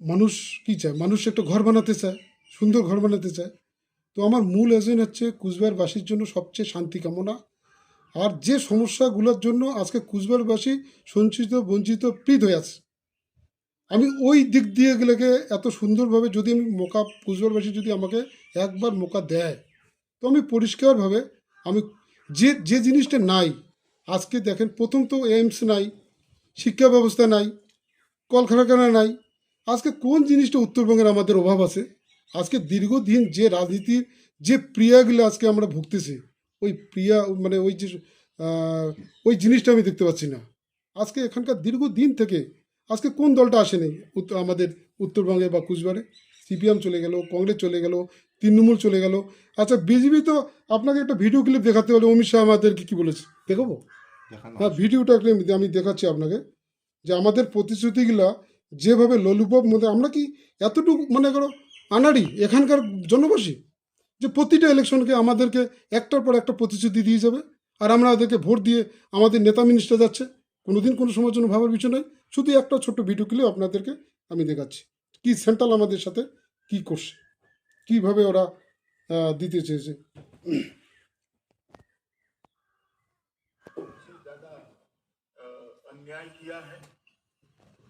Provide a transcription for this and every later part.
মানুষ কি চায়? মানুষ একটা ঘর বানাতে চায়, সুন্দর ঘর বানাতে চায়। তো আমার মূল এজেন্ট হচ্ছে কুচবিহারবাসীর জন্য সবচেয়ে শান্তি কামনা। আর যে সমস্যাগুলোর জন্য আজকে কুচবিহারবাসী সঞ্চিত, বঞ্চিত প্রীত হয়ে আছে। আমি ওই দিক দিয়ে গেলেকে এত সুন্দরভাবে যদি আমি মোকা, কুচবিহারবাসী যদি আমাকে একবার মোকা দেয়, তো আমি পরিষ্কারভাবে আমি যে যে জিনিসটা নাই, আজকে দেখেন প্রথম তো এইমস নাই, শিক্ষা ব্যবস্থা নাই, কলকারখানা নাই আজকে কোন জিনিসটা উত্তরবঙ্গের আমাদের অভাব আছে? আজকে দীর্ঘদিন যে রাজনীতির যে প্রিয়াগুলো আজকে আমরা ভুগতেছি ওই প্রিয়া মানে ওই যে ওই জিনিসটা আমি দেখতে পাচ্ছি না। আজকে এখানকার দীর্ঘদিন থেকে আজকে কোন দলটা আসেনি আমাদের উত্তরবঙ্গে বা কুচবিহারে? সিপিএম চলে গেল কংগ্রেস চলে গেল তৃণমূল চলে গেল। আচ্ছা বিজেপি তো আপনাকে একটা ভিডিও ক্লিপ দেখাতে হলে অমিত শাহ আমাদেরকে কী বলেছে? দেখাবো? হ্যাঁ ভিডিওটা একটু আমি দেখাচ্ছি আপনাকে। যে আমাদের প্রতিশ্রুতিগুলা যেভাবে ললিপপ মধ্যে আমরা কি এতটুকু মনে করো আনাড়ি এখানকার জনবাসী যে প্রতিটা ইলেকশনকে আমাদেরকে একটার পর একটা প্রতিশ্রুতি দিয়ে যাবে আর আমরা ওদেরকে ভোট দিয়ে আমাদের নেতা মিনিস্টার যাচ্ছে কোনোদিন কোনো সময়ের জন্য ভাবার বিষয় নয় শুধু একটা ছোট্ট ভিডিও ক্লিপ আপনাদেরকে আমি দেখাচ্ছি কি সেন্ট্রাল আমাদের সাথে কি করছে কিভাবে ওরা আহ, দিতে চেয়েছে से ज्यादा अ, अन्याय किया है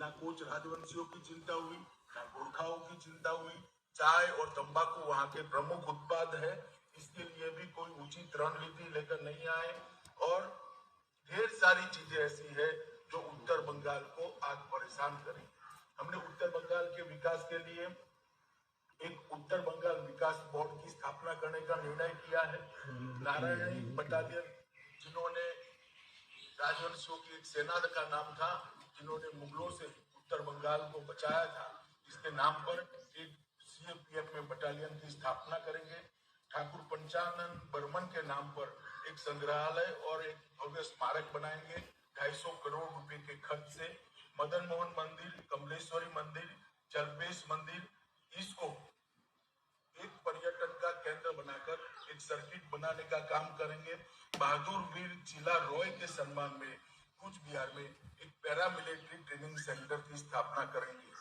ना कोच राजवंशियों की चिंता हुई, ना गोरखाओं की चिंता हुई। चाय और तंबाकू वहाँ के प्रमुख उत्पाद है। इसके लिए भी कोई उचित रणनीति लेकर नहीं आए। और ढेर सारी चीज़ें ऐसी है जो उत्तर बंगाल को आज परेशान करें। हमने उत्तर बंगाल के विकास के लिए एक उत्तर बंगाल विकास बोर्ड की स्थापना करने का निर्णय किया है। नारायणी बटालियन, जिन्होंने राजवंशियों की एक सेना का नाम था जिन्होंने मुगलों से उत्तर बंगाल को बचाया था इसके नाम पर एक सीएपीएफ में बटालियन की स्थापना करेंगे। ठाकुर पंचानन बर्मन के नाम पर एक संग्रहालय और एक भव्य स्मारक बनाएँगे। 250 करोड़ रुपए के खर्च से मदन मोहन मंदिर, कमलेश्वरी मंदिर, जलपेश मंदिर, इसको एक पर्यटन का केंद्र बनाकर एक सर्किट बनाने का काम करेंगे। बहादुर वीर जिला रॉय के सम्मान में कुछ बिहार में एक पैरामिलिट्री ट्रेनिंग सेंटर की स्थापना करेंगे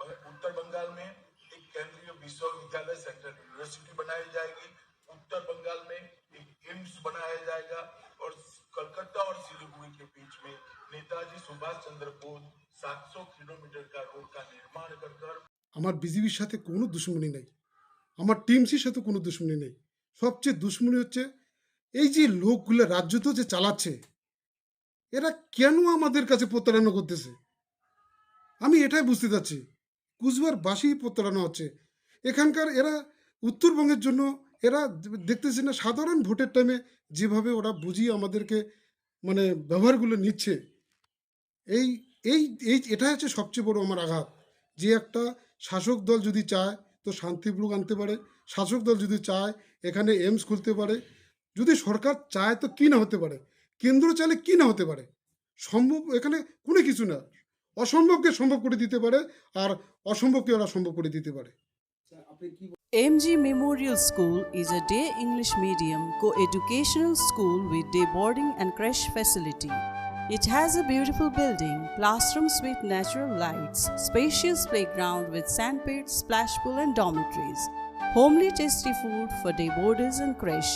ब- उत्तर बंगाल में एक केंद्रीय विश्वविद्यालय सेंट्रल यूनिवर्सिटी बनाई जाएगी उत्तर बंगाल में एक एम्स बनाया जाएगा और कलकत्ता और सिलीगुड़ी के बीच में नेताजी सुभाष चंद्र बोस 700 किलोमीटर का रोड का निर्माण कर कर আমার বিজেপির সাথে কোনো দুশ্মনী নেই আমার টিমসির সাথে কোনো দুশ্মনী নেই সবচেয়ে দুশ্মনী হচ্ছে এই যে লোকগুলো রাজ্য তো যে চালাচ্ছে এরা কেন আমাদের কাছে প্রতারণা করতেছে? আমি এটাই বুঝতে চাচ্ছি। বাসী প্রতারণা হচ্ছে। এখানকার এরা উত্তরবঙ্গের জন্য এরা দেখতেছি না, সাধারণ ভোটের টাইমে যেভাবে ওরা বুঝিয়ে আমাদেরকে মানে ব্যবহারগুলো নিচ্ছে। এই এই এই, এটাই হচ্ছে সবচেয়ে বড় আমার আঘাত। যে একটা শাসক দল যদি চায় তো শান্তিপূর্ণ আনতে পারে। শাসক দল যদি চায় এখানে এমস খুলতে পারে। যদি সরকার চায় তো কী না হতে পারে? কেন্দ্র চাইলে কী না হতে পারে সম্ভব এখানে কোনো কিছু না অসম্ভবকে সম্ভব করে দিতে পারে আর অসম্ভবকে ওরা সম্ভব করে দিতে পারে MG Memorial School is a day English medium co-educational school with day boarding and creche facility. It has a beautiful building, classrooms with natural lights, spacious playground with sandpit, splash pool and dormitories, homely tasty food for day boarders and creche.